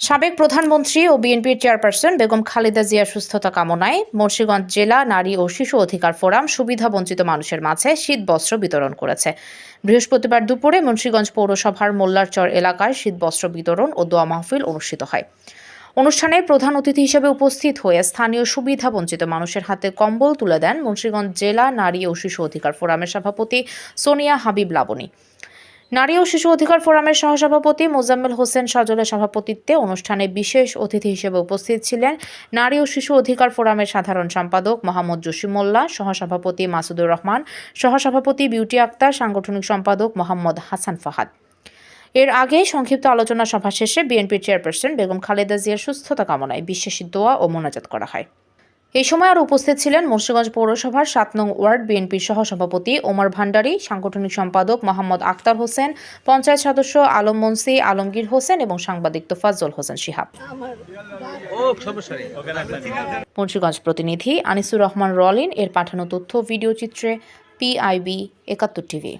সাবেক প্রধানমন্ত্রী ও বিএনপির চেয়ারপারসন বেগম খালেদা জিয়ার সুস্থতা কামনায় মুন্সিগঞ্জ জেলা নারী ও শিশু অধিকার ফোরাম সুবিধা বঞ্চিত মানুষের মাঝে শীত বস্ত্র বিতরণ করেছে। বৃহস্পতিবার দুপুরে মুন্সিগঞ্জ পৌরসভার মোল্লারচর এলাকায় শীত বস্ত্র বিতরণ ও দোয়া মাহফিল অনুষ্ঠিত হয়। অনুষ্ঠানে প্রধান অতিথি হিসেবে উপস্থিত হয়ে স্থানীয় সুবিধা বঞ্চিত মানুষের হাতে কম্বল তুলে দেন মুন্সিগঞ্জ জেলা নারী ও শিশু অধিকার ফোরামের সভাপতি সোনিয়া হাবিব লাবনী। নারী ও শিশু অধিকার ফোরামের সহসভাপতি মোজাম্মেল হোসেন সজলের সভাপতিত্বে অনুষ্ঠানে বিশেষ অতিথি হিসেবে উপস্থিত ছিলেন নারী ও শিশু অধিকার ফোরামের সাধারণ সম্পাদক মোহাম্মদ জসিমুল্লাহ সহসভাপতি মাসুদুর রহমান, সহসভাপতি বিউটি আক্তার, সাংগঠনিক সম্পাদক মোহাম্মদ হাসান ফাহাদ। এর আগে সংক্ষিপ্ত আলোচনা সভা শেষে বিএনপির চেয়ারপারসন বেগম খালেদা জিয়ার সুস্থতা কামনায় বিশ্বাসী দোয়া ও মোনাজাত করা হয়। এই সময় আর উপস্থিত ছিলেন মুন্সিগঞ্জ পৌরসভার সাত নং ওয়ার্ড বিএনপির সহসভাপতি ওমর ভান্ডারী, সাংগঠনিক সম্পাদক মোহাম্মদ আক্তার হোসেন, পঞ্চায়েত সদস্য আলম মনসি, আলমগীর হোসেন এবং সাংবাদিক তোফাজ্জল হোসেন শিহাব। ও মুন্সিগঞ্জ প্রতিনিধি আনিসুর রহমান রলিন, এর পাঠানো তথ্য, ভিডিও চিত্রে পিআইবি একাত্তর টিভি।